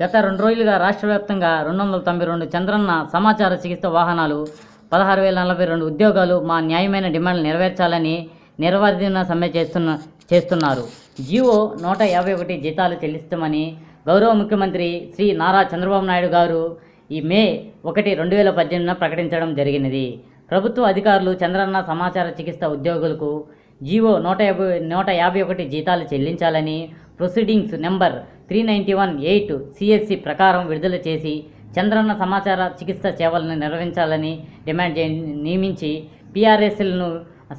గత రెండు రోజులుగా రాష్ట్ర వ్యాప్తంగా రెండు వందల తొంభై రెండు చంద్రన్న సమాచార చికిత్స వాహనాలు పదహారు వేల నలభై రెండు ఉద్యోగాలు మా న్యాయమైన డిమాండ్లు నెరవేర్చాలని నిర్వర్ధన సమ్మె చేస్తున్న చేస్తున్నారు. జియో నూట యాభై ఒకటి జీతాలు చెల్లిస్తామని గౌరవ ముఖ్యమంత్రి శ్రీ నారా చంద్రబాబు నాయుడు గారు ఈ మే ఒకటి రెండు వేల పద్దెనిమిదిన ప్రకటించడం జరిగినది. ప్రభుత్వ అధికారులు చంద్రన్న సమాచార చికిత్స ఉద్యోగులకు జీవో నూట యాభై నూట యాభై ఒకటి జీతాలు చెల్లించాలని proceedings number three ninety one eight CSC ప్రకారం విడుదల చేసి చంద్రన్న సమాచార చికిత్స సేవలను నిర్వహించాలని డిమాండ్ చే నియమించి పిఆర్ఎస్ఎల్ను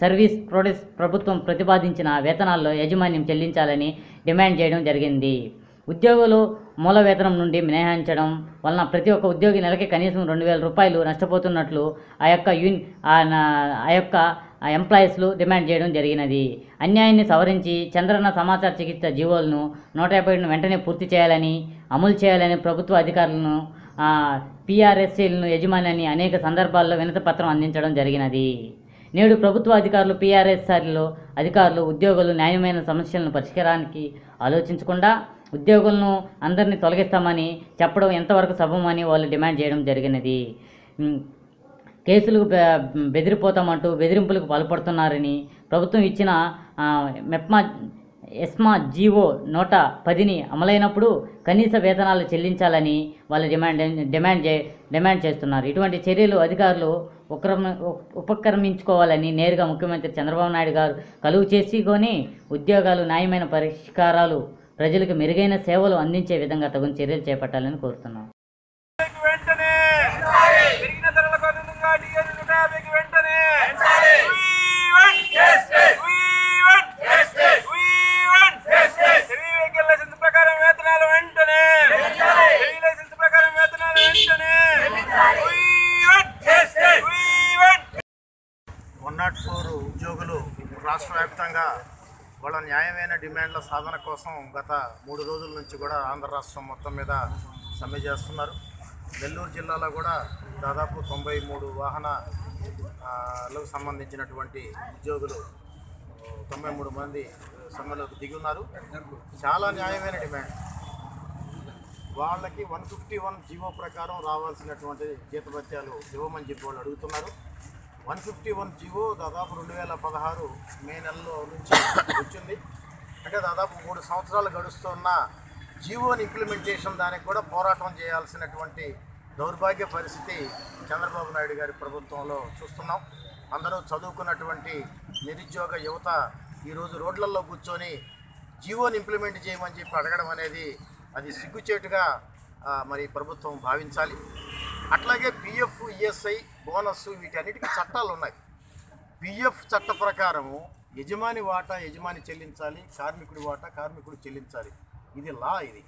సర్వీస్ ప్రొడక్ట్స్ ప్రభుత్వం ప్రతిపాదించిన వేతనాల్లో యాజమాన్యం చెల్లించాలని డిమాండ్ చేయడం జరిగింది. ఉద్యోగులు మూల వేతనం నుండి మినహాయించడం వలన ప్రతి ఒక్క ఉద్యోగి నెలకి కనీసం రెండు వేల రూపాయలు నష్టపోతున్నట్లు ఆ యొక్క యూన్ ఆ ఆ యొక్క ఎంప్లాయీస్లు డిమాండ్ చేయడం జరిగినది. అన్యాయాన్ని సవరించి చంద్రన్న సమాచార చికిత్స జీవోలను నూట యాభై వెంటనే పూర్తి చేయాలని అమలు చేయాలని ప్రభుత్వ అధికారులను పిఆర్ఎస్సీలను యజమాని అనేక సందర్భాల్లో వినతపత్రం అందించడం జరిగినది. నేడు ప్రభుత్వ అధికారులు పిఆర్ఎస్ఆర్లో అధికారులు ఉద్యోగులు న్యాయమైన సమస్యలను పరిష్కారానికి ఆలోచించకుండా ఉద్యోగులను అందరినీ తొలగిస్తామని చెప్పడం ఎంతవరకు సభమని వాళ్ళు డిమాండ్ చేయడం జరిగినది. కేసులకు బెదిరిపోతామంటూ బెదిరింపులకు పాల్పడుతున్నారని ప్రభుత్వం ఇచ్చిన మెప్మా ఎస్మా జీవో నూట పదిని అమలైనప్పుడు కనీస వేతనాలు చెల్లించాలని వాళ్ళు డిమాండ్ డిమాండ్ చే డిమాండ్ చేస్తున్నారు. ఇటువంటి చర్యలు అధికారులు ఉపక్రమ ఉపక్రమించుకోవాలని నేరుగా ముఖ్యమంత్రి చంద్రబాబు నాయుడు గారు కలువు చేసుకొని ఉద్యోగాలు న్యాయమైన పరిష్కారాలు ప్రజలకు మెరుగైన సేవలు అందించే విధంగా తగిన చర్యలు చేపట్టాలని కోరుతున్నాం వెంటనే పెరిగిన ధరలకు అనుగుణంగా డీజిల్ నూట యాభైకి వెంటనే We want We want We want heavy vehicle licence ప్రకారం వేతనాలు వెంటనే హెవీ లైసెన్స్ ప్రకారం వేతనాలు వెంటనే We want We want one naught four ఉద్యోగులు రాష్ట్ర వ్యాప్తంగా వాళ్ళ న్యాయమైన డిమాండ్ల సాధన కోసం గత మూడు రోజుల నుంచి కూడా ఆంధ్ర రాష్ట్రం మొత్తం మీద సమ్మె చేస్తున్నారు. నెల్లూరు జిల్లాలో కూడా దాదాపు తొంభై మూడు వాహనాలకు సంబంధించినటువంటి ఉద్యోగులు తొంభై మూడు మంది సమ్మెలోకి దిగి ఉన్నారు చాలా న్యాయమైన డిమాండ్. వాళ్ళకి వన్ ఫిఫ్టీ వన్ జీవో ప్రకారం రావాల్సినటువంటి జీతభత్యాలు ఇవ్వమని చెప్పి వాళ్ళు అడుగుతున్నారు. వన్ ఫిఫ్టీ వన్ జీవో దాదాపు రెండు వేల పదహారు మే నెలలో నుంచి వచ్చింది. అంటే దాదాపు మూడు సంవత్సరాలు గడుస్తున్న జీవోని ఇంప్లిమెంటేషన్ దానికి కూడా పోరాటం చేయాల్సినటువంటి దౌర్భాగ్య పరిస్థితి చంద్రబాబు నాయుడు గారి ప్రభుత్వంలో చూస్తున్నాం. అందరూ చదువుకున్నటువంటి నిరుద్యోగ యువత ఈరోజు రోడ్లలో కూర్చొని జీవోని ఇంప్లిమెంట్ చేయమని చెప్పి అడగడం అనేది అది సిగ్గుచేటుగా మరి ప్రభుత్వం భావించాలి. అట్లాగే పిఎఫ్ ఈఎస్ఐ బోనస్ వీటన్నిటికీ చట్టాలు ఉన్నాయి పిఎఫ్ చట్ట ప్రకారము యజమాని వాటా యజమాని చెల్లించాలి కార్మికుడి వాటా కార్మికుడు చెల్లించాలి. ఇది లా ఇది.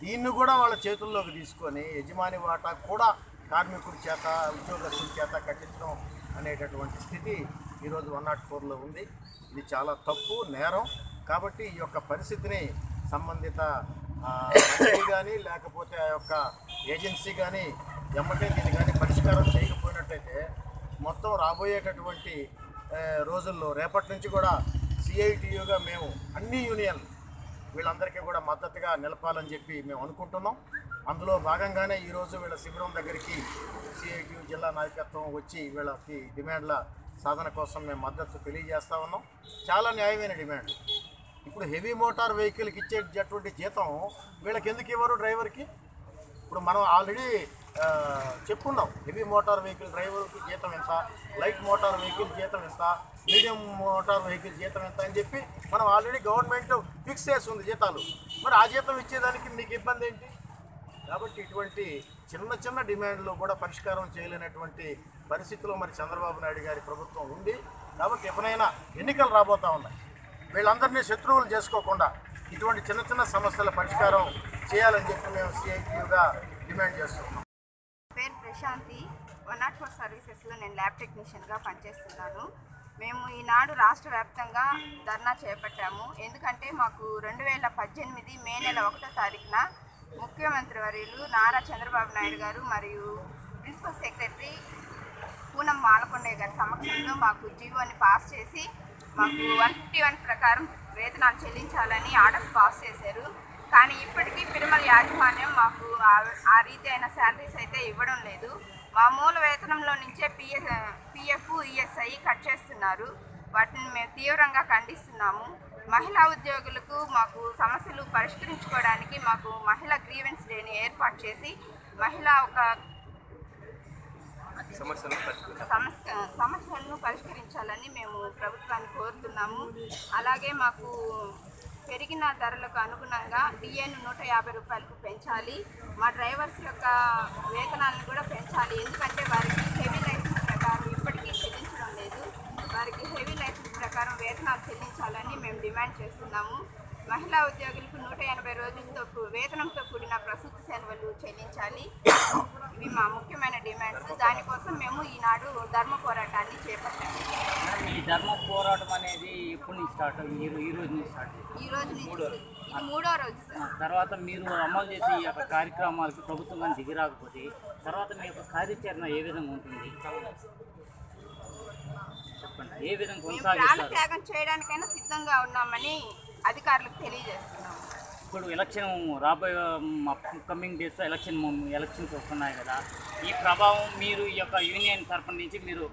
దీన్ని కూడా వాళ్ళ చేతుల్లోకి తీసుకొని యజమాని వాటా కూడా కార్మికుడి చేత ఉద్యోగస్తుల చేత కట్టించడం అనేటటువంటి స్థితి ఈరోజు వన్ నాట్ ఫోర్లో ఉంది. ఇది చాలా తప్పు నేరం. కాబట్టి ఈ యొక్క పరిస్థితిని సంబంధిత కానీ లేకపోతే ఆ యొక్క ఏజెన్సీ కానీ ఎమ్మటే దీన్ని కానీ పరిష్కారం చేయకపోయినట్టయితే మొత్తం రాబోయేటటువంటి రోజుల్లో రేపటి నుంచి కూడా సిఐటియుగా మేము అన్ని యూనియన్ వీళ్ళందరికీ కూడా మద్దతుగా నిలపాలని చెప్పి మేము అనుకుంటున్నాం. అందులో భాగంగానే ఈరోజు వీళ్ళ శిబిరం దగ్గరికి సిఐటియు జిల్లా నాయకత్వం వచ్చి వీళ్ళకి డిమాండ్ల సాధన కోసం మేము మద్దతు తెలియజేస్తా ఉన్నాం. చాలా న్యాయమైన డిమాండ్. ఇప్పుడు హెవీ మోటార్ వెహికల్కి ఇచ్చేటటువంటి జీతం వీళ్ళకి ఎందుకు ఇవ్వరు డ్రైవర్కి? ఇప్పుడు మనం ఆల్రెడీ చెప్పుకున్నాం హెవీ మోటార్ వెహికల్ డ్రైవర్కి జీతం ఎంత? లైట్ మోటార్ వెహికల్ జీతం ఎంత? మీడియం మోటార్ వెహికల్ జీతం ఎంత అని చెప్పి మనం ఆల్రెడీ గవర్నమెంట్ ఫిక్స్ చేసి ఉంది జీతాలు. మరి ఆ జీతం ఇచ్చేదానికి మీకు ఇబ్బంది ఏంటి? కాబట్టి ఇటువంటి చిన్న చిన్న డిమాండ్లు కూడా పరిష్కారం చేయలేనటువంటి పరిస్థితిలో మరి చంద్రబాబు నాయుడు గారి ప్రభుత్వం ఉంది. కాబట్టి ఎప్పుడైనా ఎన్నికలు రాబోతా ఉన్నాయి. వీళ్ళందరినీ శత్రువులు చేసుకోకుండా ఇటువంటి చిన్న చిన్న సమస్యల పరిష్కారం చేయాలని చెప్పి మేము సిఐటియుగా డిమాండ్ చేస్తున్నాం. ప్రశాంతి వన్ నాట్ ఫోర్ సర్వీసెస్లో నేను ల్యాబ్ టెక్నీషియన్గా పనిచేస్తున్నాను. మేము ఈనాడు రాష్ట్ర వ్యాప్తంగా ధర్నా చేపట్టాము. ఎందుకంటే మాకు రెండు వేల పద్దెనిమిది మే నెల ఒకటో తారీఖున ముఖ్యమంత్రి వర్యులు నారా చంద్రబాబు నాయుడు గారు మరియు ప్రిన్సిపల్ సెక్రటరీ పూనం మాలకొండయ్య గారి సమక్షంలో మాకు జీవోని పాస్ చేసి మాకు వన్ ఫిఫ్టీ వన్ ప్రకారం వేతనాలు చెల్లించాలని ఆర్డర్స్ పాస్ చేశారు. కానీ ఇప్పటికీ పిరిమల యాజమాన్యం మాకు ఆ- రీతి అయిన శాలరీస్ అయితే ఇవ్వడం లేదు. మా మూల వేతనంలో నుంచే పిఎఫ్ పిఎఫ్ ఈఎస్ఐ కట్ చేస్తున్నారు. వాటిని మేము తీవ్రంగా ఖండిస్తున్నాము. మహిళా ఉద్యోగులకు మాకు సమస్యలు పరిష్కరించుకోవడానికి మాకు మహిళా గ్రీవెన్స్ డేని ఏర్పాటు చేసి మహిళ ఒక సమస్య సమస్యలను పరిష్కరించాలని మేము ప్రభుత్వాన్ని కోరుతున్నాము. అలాగే మాకు పెరిగిన ధరలకు అనుగుణంగా డిఏను నూట యాభై రూపాయలకు పెంచాలి. మా డ్రైవర్స్ యొక్క వేతనాలను కూడా పెంచాలి. ఎందుకంటే వారికి హెవీ లైసెన్స్ ప్రకారం ఇప్పటికీ చెల్లించడం లేదు. వారికి హెవీ లైసెన్స్ ప్రకారం వేతనాలు చెల్లించాలని మేము డిమాండ్ చేస్తున్నాము. మహిళా ఉద్యోగులకు నూట ఎనభై రోజులతో వేతనంతో కూడిన ప్రసూతి సెలవులు చెల్లించాలి. ఇవి మా ముఖ్యమైన డిమాండ్స్. దానికోసం మేము ఈనాడు ధర్మ పోరాటాన్ని చేపట్టాము ఈ ధర్మ పోరాటం అనేది ఎప్పటి నుంచి స్టార్ట్ ఈ రో- ఈ రోజు నుంచి స్టార్ట్? ఈ రోజు నుంచి ఇది మూడో రోజు సార్. తర్వాత మీరు అమలు చేసే ఈ యొక్క కార్యక్రమాలకు ప్రభుత్వం కానీ దిగి రాకపోతే తర్వాత మీ యొక్క కార్యాచరణ ఏ విధంగా ఉంటుంది? చెప్పండి. ఏ విధంగా కొనసాగిస్తారు? చేయడానికైనా సిద్ధంగా ఉన్నామని అధికారులకు తెలియజేస్తున్నాము. ఇప్పుడు ఎలక్షన్ రాబోయే కమింగ్ డేస్లో ఎలక్షన్ ఎలక్షన్స్ వస్తున్నాయి కదా. ఈ ప్రభావం మీరు ఈ యొక్క యూనియన్ తరపు నుంచి మీరు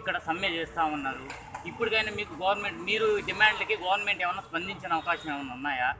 ఇక్కడ సమ్మె చేస్తూ ఉన్నారు. ఇప్పటికైనా మీకు గవర్నమెంట్ మీరు డిమాండ్లకి గవర్నమెంట్ ఏమైనా స్పందించిన అవకాశం ఏమైనా ఉన్నాయా?